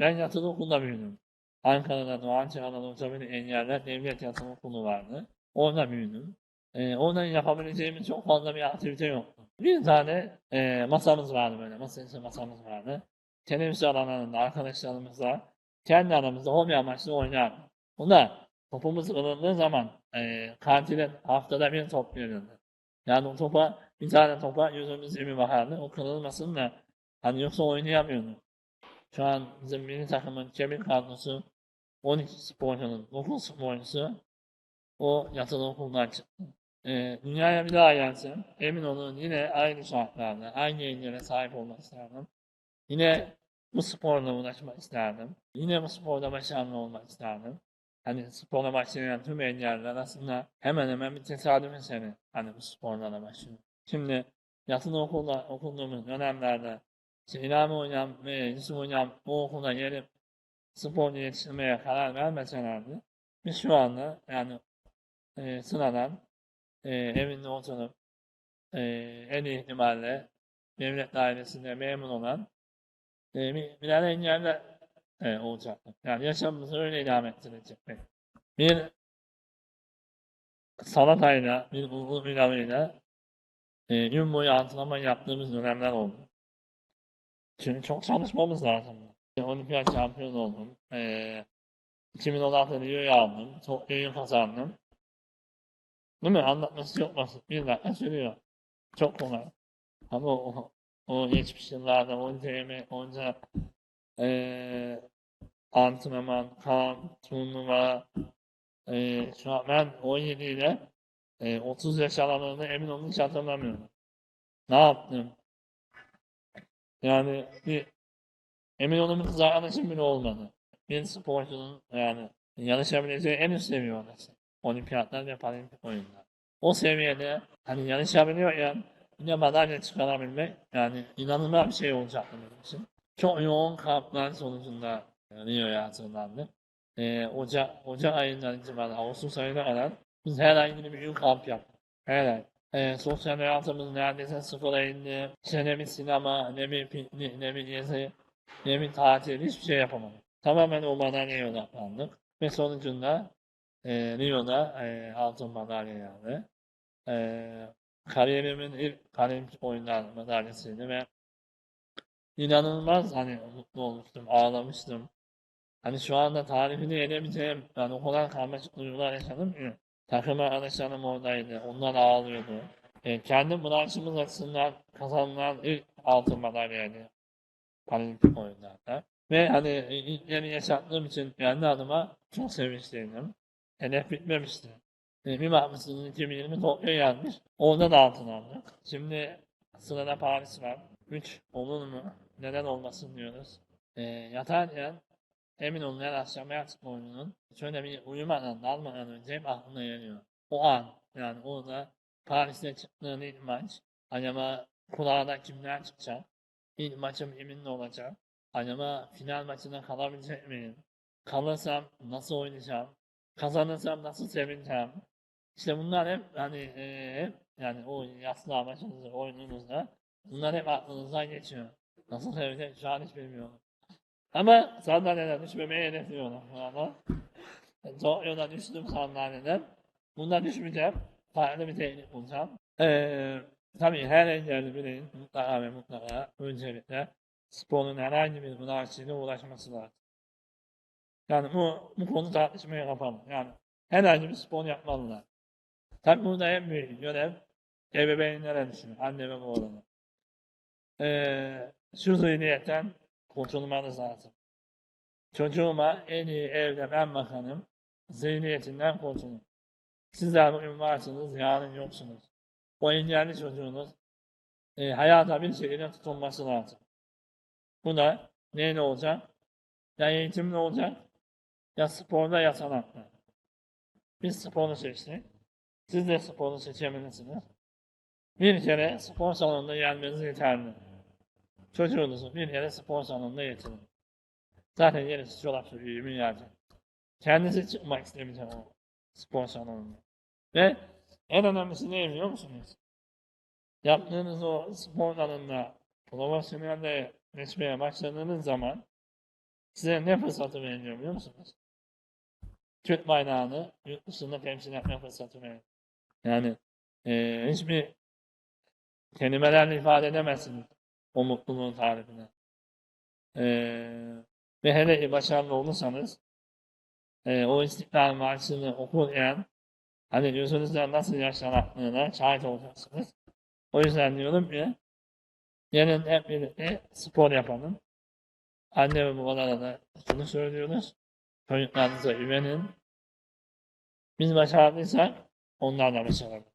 Ben yatılı okulda büyüdüm. Ankara'da Doğan Anadolu Tabiri Engeller Devlet Yatılı Okulu vardı. Orada büyüdüm. Ee, oradan yapabileceğimiz çok fazla bir aktivite yoktu. Bir tane e, masamız vardı böyle. Masa içi masamız vardı. Televizyon alanında arkadaşlarımızla kendi aramızda hobi amaçlı oynardık. Bunda topumuz kırıldığı zaman e, kantilin haftada bir top verildi. Yani o topa bir tane topa yüzümüz gibi bakardı. O kırılmasın da hani yoksa oynayamıyorduk. Şu an bizim milli takımın kemik kadrosu 12 sporcunun 9 sporcusu o yatılı okuldan çıktı. Ee, dünyaya bir daha gelsem emin olun yine aynı şartlarda, aynı engele sahip olmak isterdim. Yine bu sporla uğraşmak isterdim. Yine bu sporda başarılı olmak isterdim. Hani sporla başlayan tüm engeller aslında hemen hemen bir tesadüf eseri hani bu sporlara başlıyor. Şimdi yatılı okulda okuduğumuz dönemlerde Hocam ve Yusuf Hocam bu okula gelip spor yetiştirmeye karar vermeselerdi biz şu anda yani e, sıradan e, e, en iyi ihtimalle devlet dairesinde memur olan e, bir, birer engelli e, olacaktı. Yani yaşamımızı öyle idame ettirecektik. Bir salatayla, bir bulgur pilavıyla e, gün boyu yaptığımız dönemler oldu. Çünkü çok çalışmamız lazım. Olimpiyat şampiyonu oldum. E, 2016'da Rio'yu aldım. Tokyo'yu kazandım. Değil mi? Anlatması çok basit. Bir dakika sürüyor. Çok kolay. Ama o, o geçmiş yıllarda onca emek, onca eee antrenman, kamp, turnuva eee şu an ben 17 ile eee 30 yaş aralığında emin olun hiç hatırlamıyorum. Ne yaptım? Yani bir emin bir kız arkadaşım bile olmadı. Bir sporcunun yani yarışabileceği en üst seviye orası. Olimpiyatlar ve paralimpik oyunlar. O seviyede hani yarışabiliyor ya yine madalya çıkarabilmek yani inanılmaz bir şey olacaktı benim için. Çok yoğun kamplar sonucunda Rio'ya hazırlandık. Ee, Ocak, Ocak ayından itibaren Ağustos ayına kadar biz her ay yine bir gün kamp yaptık. Her ay. Ee, sosyal hayatımız neredeyse sıfıra indi. İşte ne bir sinema, ne bir piknik, ne bir gezi, ne bir tatil, hiçbir şey yapamadık. Tamamen o madalyaya odaklandık. Ve sonucunda e, Rio'da e, altın madalya aldı. E, kariyerimin ilk paralimpik oyunlar madalyasıydı ve inanılmaz hani mutlu olmuştum, ağlamıştım. Hani şu anda tarifini edemeyeceğim, yani o kadar karmaşık duygular yaşadım ki. Takım arkadaşlarım oradaydı, onlar ağlıyordu. E, kendi branşımız açısından kazanılan ilk altın madalyaydı paralimpik oyunlarda. Ve hani ilkleri yaşattığım için kendi adıma çok sevinçliydim. Hedef bitmemişti. E, bir bakmışsınız 2020 Tokyo gelmiş. Orada da altın aldık. Şimdi sırada Paris var. 3 olur mu? Neden olmasın diyoruz. E, yatarken emin olun her akşam hayat oyununun şöyle bir uyumadan dalmadan önce hep aklına geliyor. O an yani orada Paris'te çıktığın ilk maç acaba kulağına kimler çıkacak? İlk maçım emin olacak. Acaba final maçına kalabilecek miyim? Kalırsam nasıl oynayacağım? Kazanırsam nasıl sevineceğim? İşte bunlar hep hani e, yani o yaslı amaçınızda, oyununuzda bunlar hep aklınızdan geçiyor. Nasıl seveceğim şu an hiç bilmiyorum. Ama sandalyeden düşmemeye hedefliyorum şu anda. Tokyo'da düştüm sandalyeden. Bundan düşmeyeceğim. Farklı bir teknik bulacağım. Ee, tabii her engelli bireyin mutlaka ve mutlaka öncelikle sporun herhangi bir branşıyla uğraşması lazım. Yani bu, bu konu tartışmaya kapalı. Yani herhangi bir spor yapmalılar. Tabii burada en büyük görev ebeveynlere düşüyor. Anne ve babalara. Ee, şu zihniyetten kurtulmanız lazım. Çocuğuma en iyi evde ben bakanım. Zihniyetinden kurtulun. Sizler bugün varsınız, yarın yoksunuz. O engelli çocuğunuz e, hayata bir şekilde tutulması lazım. Bu da neyle olacak? Ya eğitimle olacak, ya sporda ya sanatta. Biz sporu seçtik. Siz de sporu seçebilirsiniz. Bir kere spor salonunda gelmeniz yeterli. Çocuğunuzu bir yere spor salonunda getirin. Zaten gerisi çolak çocuğu yerde. Kendisi çıkmak istemeyecek o spor salonunda. Ve en önemlisi ne biliyor musunuz? Yaptığınız o spor alanında profesyonelde geçmeye başladığınız zaman size ne fırsatı veriliyor biliyor musunuz? Türk bayrağını yurt dışında temsil etme fırsatı veriliyor. Yani eee, hiçbir kelimelerle ifade edemezsiniz o mutluluğun tarifini. Eee, ve hele ki başarılı olursanız eee, o İstiklal Marşı'nı okurken hani gözünüzden nasıl yaşlar aktığına şahit olacaksınız. O yüzden diyorum ki gelin hep birlikte spor yapalım. Anne ve babalara da şunu söylüyoruz. Çocuklarınıza güvenin. Biz başardıysak onlar da başarabilir.